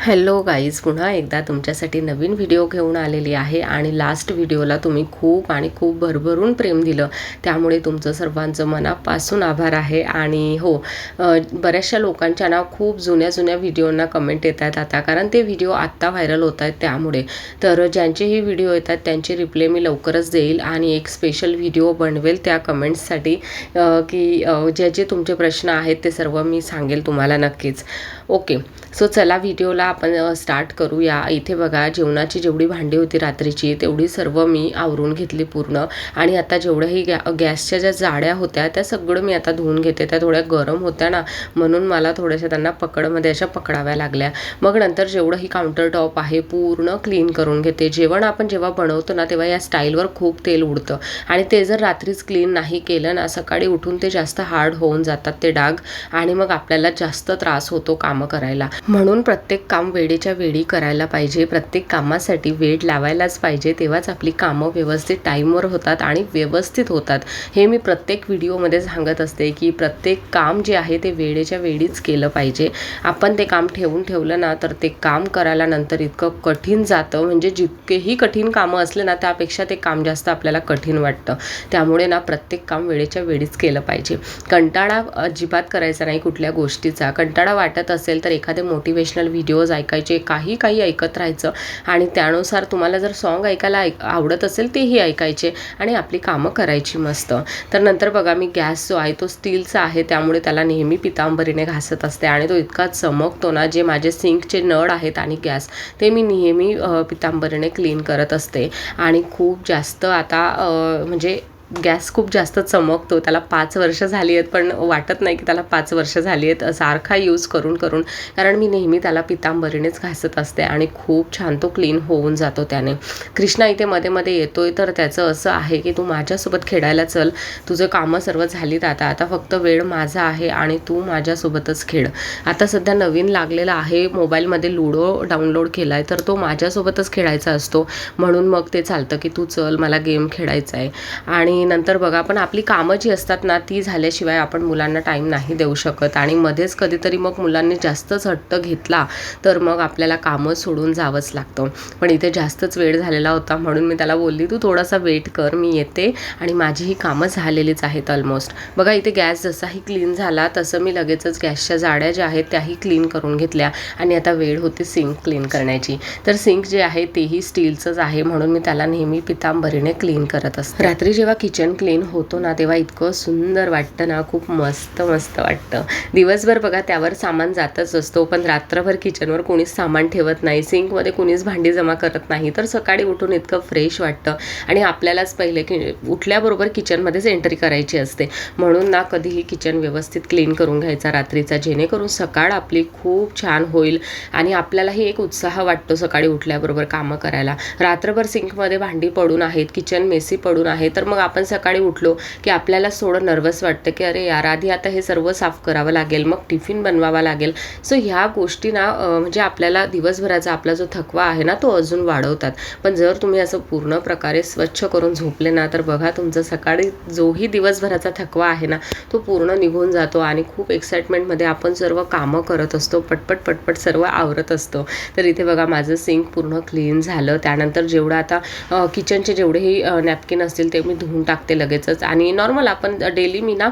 Hello guys पुन्हा एकदा तुमच्यासाठी नवीन व्हिडिओ घेऊन आलेली आहे आणि लास्ट व्हिडिओला तुम्ही खूप आणि खूप भरभरून प्रेम दिलं. त्यामुळे तुमचं सर्वांचं मनापासून आभार आहे आणि हो बऱ्याचशा लोकांच्या ना खूप जुन्या जुन्या व्हिडिओंना कमेंट येत आहेत आता. कारण ते व्हिडिओ आत्ता व्हायरल होत आहेत त्यामुळे. तर ज्यांचेही व्हिडिओ येतात त्यांचे रिप्ले मी लवकरच देईल आणि एक स्पेशल व्हिडिओ बनवेल त्या कमेंट्ससाठी की जे जे तुमचे प्रश्न आहेत ते सर्व मी सांगेल तुम्हाला नक्कीच. ओके. सो चला व्हिडिओला आपण स्टार्ट करूया. इथे बघा जेवणाची जेवढी भांडी होती रात्रीची तेवढी सर्व मी आवरून घेतली पूर्ण. आणि आता जेवढ्याही गॅ गॅसच्या ज्या जाड्या होत्या त्या सगळं मी आता धुवून घेते. त्या थोड्या गरम होत्या ना म्हणून मला थोड्याशा त्यांना पकडमध्ये अशा पकडाव्या लागल्या. मग नंतर जेवढं ही काउंटर टॉप आहे पूर्ण क्लीन करून घेते. जेवण आपण जेव्हा बनवतो ना तेव्हा या स्टाईलवर खूप तेल उडतं. आणि ते जर रात्रीच क्लीन नाही केलं ना सकाळी उठून ते जास्त हार्ड होऊन जातात ते डाग. आणि मग आपल्याला जास्त त्रास होतो काम करायला. म्हणून प्रत्येक काम वेळेच्या वेळी करायला पाहिजे. प्रत्येक कामासाठी वेळ लावायलाच पाहिजे. तेव्हाच आपली कामं व्यवस्थित टाईमवर होतात आणि व्यवस्थित होतात. हे मी प्रत्येक व्हिडिओमध्ये सांगत असते की प्रत्येक काम जे आहे ते वेळेच्या वेळीच केलं पाहिजे. आपण ते काम ठेवून ठेवलं ना तर ते काम करायला नंतर इतकं कठीण जातं. म्हणजे जितकेही कठीण कामं असले ना त्यापेक्षा ते काम जास्त आपल्याला कठीण वाटतं. त्यामुळे ना प्रत्येक काम वेळेच्या वेळीच केलं पाहिजे. कंटाळा अजिबात करायचा नाही कुठल्या गोष्टीचा. कंटाळा वाटत असेल असेल तर एखादे मोटिवेशनल व्हिडिओज ऐकायचे काही काही ऐकत राहायचं. आणि त्यानुसार तुम्हाला जर सॉन्ग ऐकायला ऐक आवडत असेल तेही ऐकायचे आणि आपली कामं करायची मस्त. तर नंतर बघा मी गॅस जो आहे तो स्टीलचा आहे त्यामुळे त्याला नेहमी पितांबरीने घासत असते आणि तो इतका चमकतो ना जे माझे सिंकचे नळ आहेत आणि गॅस ते मी नेहमी पितांबरीने क्लीन करत असते. आणि खूप जास्त आता म्हणजे गॅस खूप जास्त चमकतो त्याला पाच वर्ष झाली आहेत पण वाटत नाही की त्याला पाच वर्ष झाली आहेत. सारखा यूज करून करून. कारण मी नेहमी त्याला पितांबरीनेच घासत असते आणि खूप छान तो क्लीन होऊन जातो त्याने. कृष्णा इथे मध्ये मध्ये येतोय तर त्याचं असं आहे की तू माझ्यासोबत खेळायला चल. तुझं कामं सर्व झालीत आता. आता फक्त वेळ माझा आहे आणि तू माझ्यासोबतच खेळ. आता सध्या नवीन लागलेला आहे मोबाईलमध्ये लुडो डाउनलोड केला आहे तर तो माझ्यासोबतच खेळायचा असतो. म्हणून मग ते चालतं की तू चल मला गेम खेळायचा आहे आणि नंतर बघा पण आपली कामं जी असतात ना ती झाल्याशिवाय आपण मुलांना टाईम नाही देऊ शकत. आणि मध्येच कधीतरी मग मुलांनी जास्तच हट्ट घेतला तर मग आपल्याला कामं सोडून जावंच लागतं. पण इथे जास्तच वेळ झालेला होता म्हणून मी त्याला बोलली तू थोडासा वेट कर मी येते आणि माझी ही कामं झालेलीच आहेत ऑलमोस्ट बघा इथे गॅस जसाही क्लीन झाला तसं मी लगेचच गॅसच्या जाड्या ज्या आहेत त्याही क्लीन करून घेतल्या. आणि आता वेळ होती सिंक क्लीन करण्याची. तर सिंक जे आहे तेही स्टीलचंच आहे म्हणून मी त्याला नेहमी पितांबरीने क्लीन करत असते. रात्री जेव्हा किचन किचन क्लीन होतो ना तेव्हा इतकं सुंदर वाटतं ना खूप मस्त मस्त वाटतं. दिवसभर बघा त्यावर सामान जातच असतो पण रात्रभर किचनवर कोणीच सामान ठेवत नाही सिंकमध्ये कोणीच भांडी जमा करत नाही तर सकाळी उठून इतकं फ्रेश वाटतं. आणि आपल्यालाच पहिले की उठल्याबरोबर किचनमध्येच एंट्री करायची असते. म्हणून ना कधीही किचन व्यवस्थित क्लीन करून घ्यायचा रात्रीचा जेणेकरून सकाळ आपली खूप छान होईल. आणि आपल्यालाही एक उत्साह वाटतो सकाळी उठल्याबरोबर कामं करायला. रात्रभर सिंकमध्ये भांडी पडून आहेत किचन मेसी पडून आहे तर मग आपण आपण सकाळी उठलो की आपल्याला थोडं नर्वस वाटतं की अरे यार आधी आता हे सर्व साफ करावं लागेल मग टिफिन बनवावा लागेल. सो ह्या गोष्टी ना म्हणजे आपल्याला दिवसभराचा आपला जो थकवा आहे ना तो अजून वाढवतात. पण जर तुम्ही असं पूर्ण प्रकारे स्वच्छ करून झोपले ना तर बघा तुमचं सकाळी जोही दिवसभराचा थकवा आहे ना तो पूर्ण निघून जातो आणि खूप एक्साइटमेंटमध्ये आपण सर्व कामं करत असतो पटपट पटपट सर्व आवरत असतो. तर इथे बघा माझं सिंक पूर्ण क्लीन झालं. त्यानंतर जेवढं आता किचनचे जेवढेही नॅपकिन असतील ते मी धुवून टाकते लगेचच. आणि नॉर्मल आपण डेली मी ना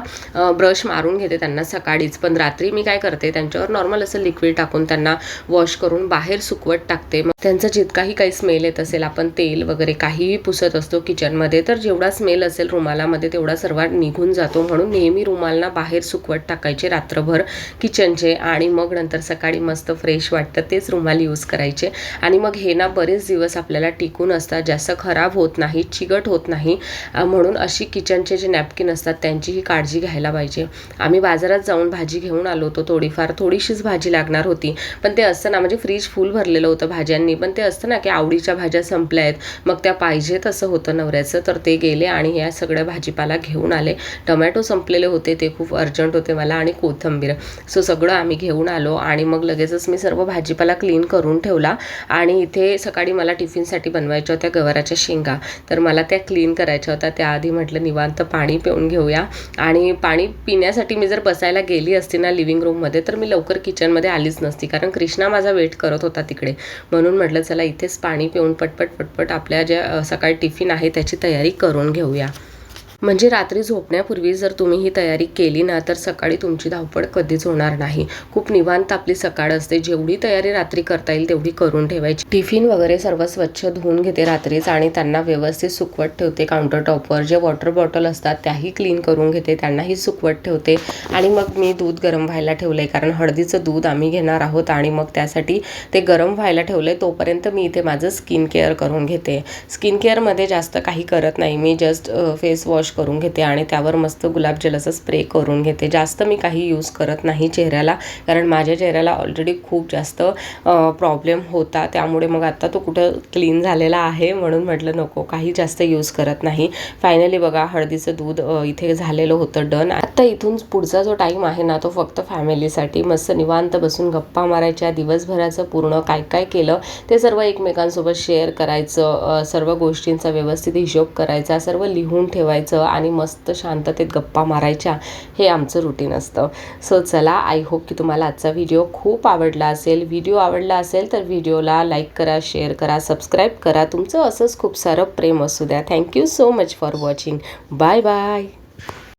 ब्रश मारून घेते त्यांना सकाळीच. पण रात्री मी काय करते त्यांच्यावर नॉर्मल असं लिक्विड टाकून त्यांना वॉश करून बाहेर सुकवत टाकते. मग त्यांचा जितकाही काही स्मेल येत असेल आपण तेल वगैरे काहीही पुसत असतो किचनमध्ये तर जेवढा स्मेल असेल रुमालामध्ये तेवढा सर्वात निघून जातो. म्हणून नेहमी रुमालना बाहेर सुकवत टाकायचे रात्रभर किचनचे आणि मग नंतर सकाळी मस्त फ्रेश वाटतं तेच रुमाल यूज करायचे. आणि मग हे ना बरेच दिवस आपल्याला टिकून असतात. जास्त खराब होत नाही चिकट होत नाही. म्हणून म्हणून अशी किचनचे जे नॅपकिन असतात त्यांचीही काळजी घ्यायला पाहिजे. आम्ही बाजारात जाऊन भाजी घेऊन आलो होतो थोडीफार. थोडीशीच भाजी लागणार होती. पण ते असतं ना म्हणजे फ्रीज फुल भरलेलं होतं भाज्यांनी. पण ते असतं ना की आवडीच्या भाज्या संपल्या आहेत. मग त्या पाहिजे तसं होतं नवऱ्याचं. तर ते गेले आणि या सगळ्या भाजीपाला घेऊन आले. टमॅटो संपलेले होते. ते खूप अर्जंट होते मला आणि कोथिंबीर. सो सगळं आम्ही घेऊन आलो आणि मग लगेचच मी सर्व भाजीपाला क्लीन करून ठेवला. आणि इथे सकाळी मला टिफिनसाठी बनवायच्या होत्या गवाराच्या शेंगा. तर मला त्या क्लीन करायच्या होत्या. त्या त्याआधी म्हटलं निवांत पाणी पिऊन घेऊया. आणि पाणी पिण्यासाठी मी जर बसायला गेली असती ना लिव्हिंग रूममध्ये तर मी लवकर किचनमध्ये आलीच नसती. कारण कृष्णा माझा वेट करत होता तिकडे. म्हणून म्हटलं चला इथेच पाणी पिऊन पटपट पटपट आपल्या ज्या सकाळी टिफिन आहे त्याची तयारी करून घेऊया. म्हणजे रात्री झोपण्यापूर्वी जर तुम्ही ही तयारी केली ना तर सकाळी तुमची धावपळ कधीच होणार नाही. खूप निवांत आपली सकाळ असते. जेवढी तयारी रात्री करता येईल तेवढी करून ठेवायची. टिफिन वगैरे सर्व स्वच्छ धुवून घेते रात्रीच आणि त्यांना व्यवस्थित सुकवत ठेवते काउंटर टॉपवर जे वॉटर बॉटल असतात त्याही क्लीन करून घेते. त्यांनाही सुकवत ठेवते. आणि मग मी दूध गरम व्हायला ठेवलं आहे कारण हळदीचं दूध आम्ही घेणार आहोत आणि मग त्यासाठी ते गरम व्हायला ठेवलं आहे तोपर्यंत मी इथे माझं स्किन केअर करून घेते. स्किन केअरमध्ये जास्त काही करत नाही. मी जस्ट फेस वॉश करून घेते आणि त्यावर मस्त गुलाबजल असं स्प्रे करून घेते. जास्त मी काही यूज करत नाही चेहऱ्याला कारण माझ्या चेहऱ्याला ऑलरेडी खूप जास्त प्रॉब्लेम होता. त्यामुळे मग आता तो कुठं क्लीन झालेला आहे म्हणून म्हटलं नको काही जास्त यूज करत नाही. फायनली बघा हळदीचं दूध इथे झालेलं होतं डन आता इथून पुढचा जो टाईम आहे ना तो फक्त फॅमिलीसाठी मस्त निवांत बसून गप्पा मारायच्या दिवसभराचं पूर्ण काय काय केलं ते सर्व एकमेकांसोबत शेअर करायचं सर्व गोष्टींचा व्यवस्थित हिशोब करायचा सर्व लिहून ठेवायचं आणि मस्त शांततेत गप्पा मारायच्या हे आमचं रुटीन असतं. सो चला आय होप की तुम्हाला आजचा व्हिडिओ खूप आवडला असेल. व्हिडिओ आवडला असेल तर व्हिडिओला लाईक करा शेअर करा सबस्क्राईब करा. तुमचं असंच खूप सारं प्रेम असू द्या. Thank you so much for watching bye bye